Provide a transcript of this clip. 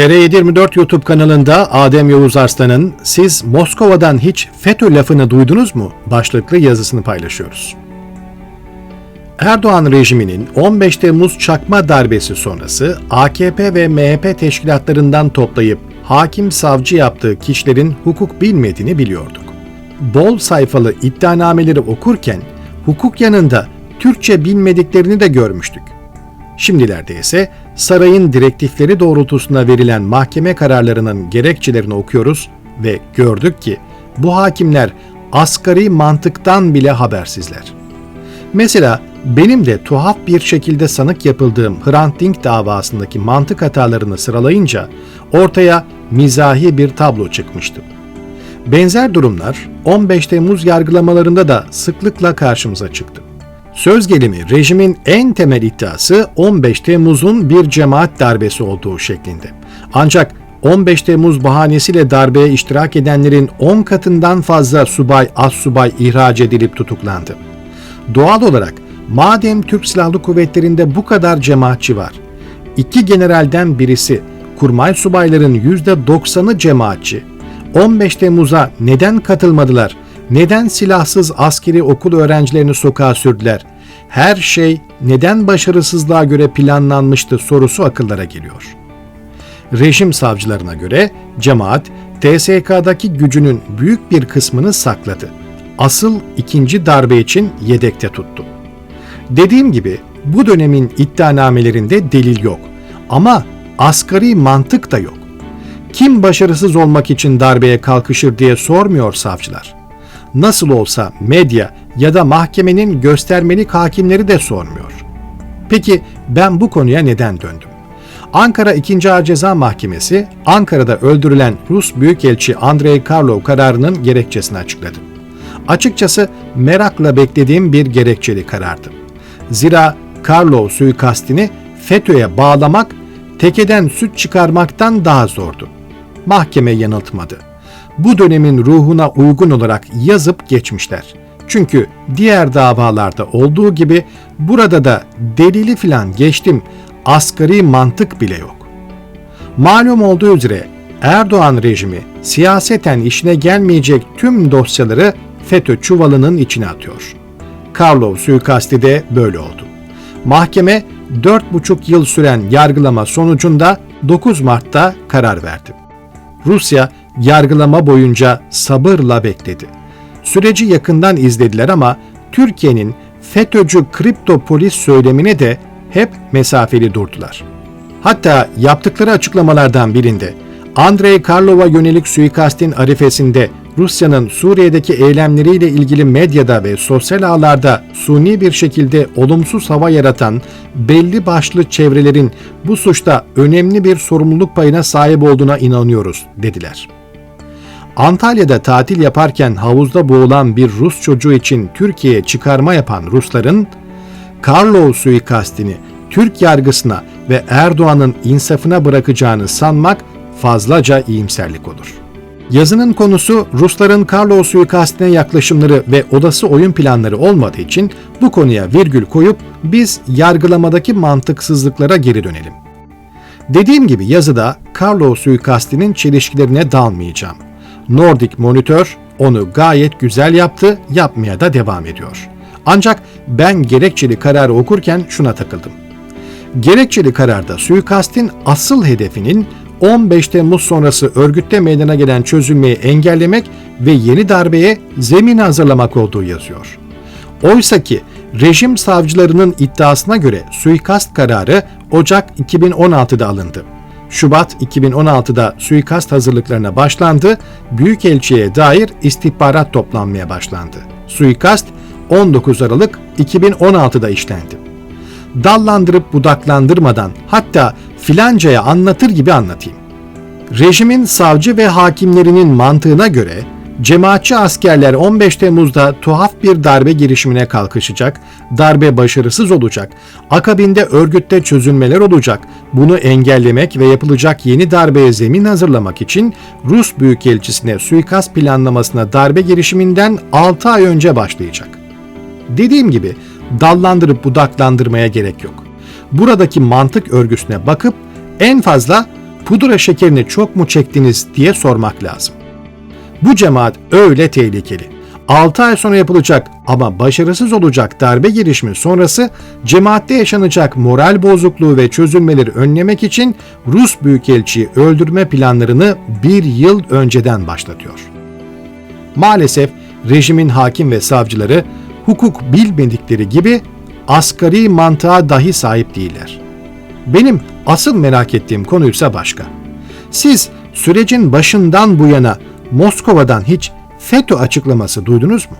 TR724 YouTube kanalında Adem Yavuz Arslan'ın "Siz Moskova'dan hiç FETÖ lafını duydunuz mu?" başlıklı yazısını paylaşıyoruz. Erdoğan rejiminin 15 Temmuz çakma darbesi sonrası AKP ve MHP teşkilatlarından toplayıp hakim savcı yaptığı kişilerin hukuk bilmediğini biliyorduk. Bol sayfalı iddianameleri okurken hukuk yanında Türkçe bilmediklerini de görmüştük. Şimdilerde ise sarayın direktifleri doğrultusunda verilen mahkeme kararlarının gerekçelerini okuyoruz ve gördük ki bu hakimler asgari mantıktan bile habersizler. Mesela benim de tuhaf bir şekilde sanık yapıldığım Hrant Dink davasındaki mantık hatalarını sıralayınca ortaya mizahi bir tablo çıkmıştı. Benzer durumlar 15 Temmuz yargılamalarında da sıklıkla karşımıza çıktı. Söz gelimi rejimin en temel iddiası 15 Temmuz'un bir cemaat darbesi olduğu şeklinde. Ancak 15 Temmuz bahanesiyle darbeye iştirak edenlerin 10 katından fazla subay, az subay ihraç edilip tutuklandı. Doğal olarak madem Türk Silahlı Kuvvetleri'nde bu kadar cemaatçi var, iki generalden birisi kurmay subayların %90'ı cemaatçi, 15 Temmuz'a neden katılmadılar, neden silahsız askeri okul öğrencilerini sokağa sürdüler, her şey neden başarısızlığa göre planlanmıştı sorusu akıllara geliyor. Rejim savcılarına göre cemaat TSK'daki gücünün büyük bir kısmını sakladı. Asıl ikinci darbe için yedekte tuttu. Dediğim gibi bu dönemin iddianamelerinde delil yok ama asgari mantık da yok. Kim başarısız olmak için darbeye kalkışır diye sormuyor savcılar. Nasıl olsa medya ya da mahkemenin göstermelik hakimleri de sormuyor. Peki ben bu konuya neden döndüm? Ankara 2. Ağır Ceza Mahkemesi, Ankara'da öldürülen Rus Büyükelçi Andrei Karlov kararının gerekçesini açıkladı. Açıkçası merakla beklediğim bir gerekçeli karardı. Zira Karlov suikastini FETÖ'ye bağlamak, tekeden süt çıkarmaktan daha zordu. Mahkeme yanıltmadı. Bu dönemin ruhuna uygun olarak yazıp geçmişler. Çünkü diğer davalarda olduğu gibi burada da delili filan geçtim, asgari mantık bile yok. Malum olduğu üzere Erdoğan rejimi siyaseten işine gelmeyecek tüm dosyaları FETÖ çuvalının içine atıyor. Karlov suikasti de böyle oldu. Mahkeme 4,5 yıl süren yargılama sonucunda 9 Mart'ta karar verdi. Rusya yargılama boyunca sabırla bekledi. Süreci yakından izlediler ama Türkiye'nin FETÖ'cü kripto polis söylemine de hep mesafeli durdular. Hatta yaptıkları açıklamalardan birinde Andrei Karlov'a yönelik suikastin arifesinde Rusya'nın Suriye'deki eylemleriyle ilgili medyada ve sosyal ağlarda suni bir şekilde olumsuz hava yaratan belli başlı çevrelerin bu suçta önemli bir sorumluluk payına sahip olduğuna inanıyoruz dediler. Antalya'da tatil yaparken havuzda boğulan bir Rus çocuğu için Türkiye'ye çıkarma yapan Rusların Karlov suikastini Türk yargısına ve Erdoğan'ın insafına bırakacağını sanmak fazlaca iyimserlik olur. Yazının konusu Rusların Karlov suikastine yaklaşımları ve odası oyun planları olmadığı için bu konuya virgül koyup biz yargılamadaki mantıksızlıklara geri dönelim. Dediğim gibi yazıda Karlov suikastinin çelişkilerine dalmayacağım. Nordic Monitor onu gayet güzel yaptı, yapmaya da devam ediyor. Ancak ben gerekçeli kararı okurken şuna takıldım. Gerekçeli kararda suikastin asıl hedefinin 15 Temmuz sonrası örgütte meydana gelen çözülmeyi engellemek ve yeni darbeye zemin hazırlamak olduğu yazıyor. Oysa ki rejim savcılarının iddiasına göre suikast kararı Ocak 2016'da alındı. Şubat 2016'da suikast hazırlıklarına başlandı, Büyükelçiye dair istihbarat toplanmaya başlandı. Suikast 19 Aralık 2016'da işlendi. Dallandırıp budaklandırmadan hatta filancaya anlatır gibi anlatayım. Rejimin savcı ve hakimlerinin mantığına göre cemaatçi askerler 15 Temmuz'da tuhaf bir darbe girişimine kalkışacak, darbe başarısız olacak, akabinde örgütte çözülmeler olacak. Bunu engellemek ve yapılacak yeni darbeye zemin hazırlamak için Rus Büyükelçisine suikast planlamasına darbe girişiminden 6 ay önce başlayacak. Dediğim gibi dallandırıp budaklandırmaya gerek yok. Buradaki mantık örgüsüne bakıp en fazla pudra şekerini çok mu çektiniz diye sormak lazım. Bu cemaat öyle tehlikeli. 6 ay sonra yapılacak ama başarısız olacak darbe girişimi sonrası cemaatte yaşanacak moral bozukluğu ve çözülmeleri önlemek için Rus Büyükelçiyi öldürme planlarını bir yıl önceden başlatıyor. Maalesef rejimin hakim ve savcıları hukuk bilmedikleri gibi asgari mantığa dahi sahip değiller. Benim asıl merak ettiğim konuysa başka. Siz sürecin başından bu yana Moskova'dan hiç FETÖ açıklaması duydunuz mu?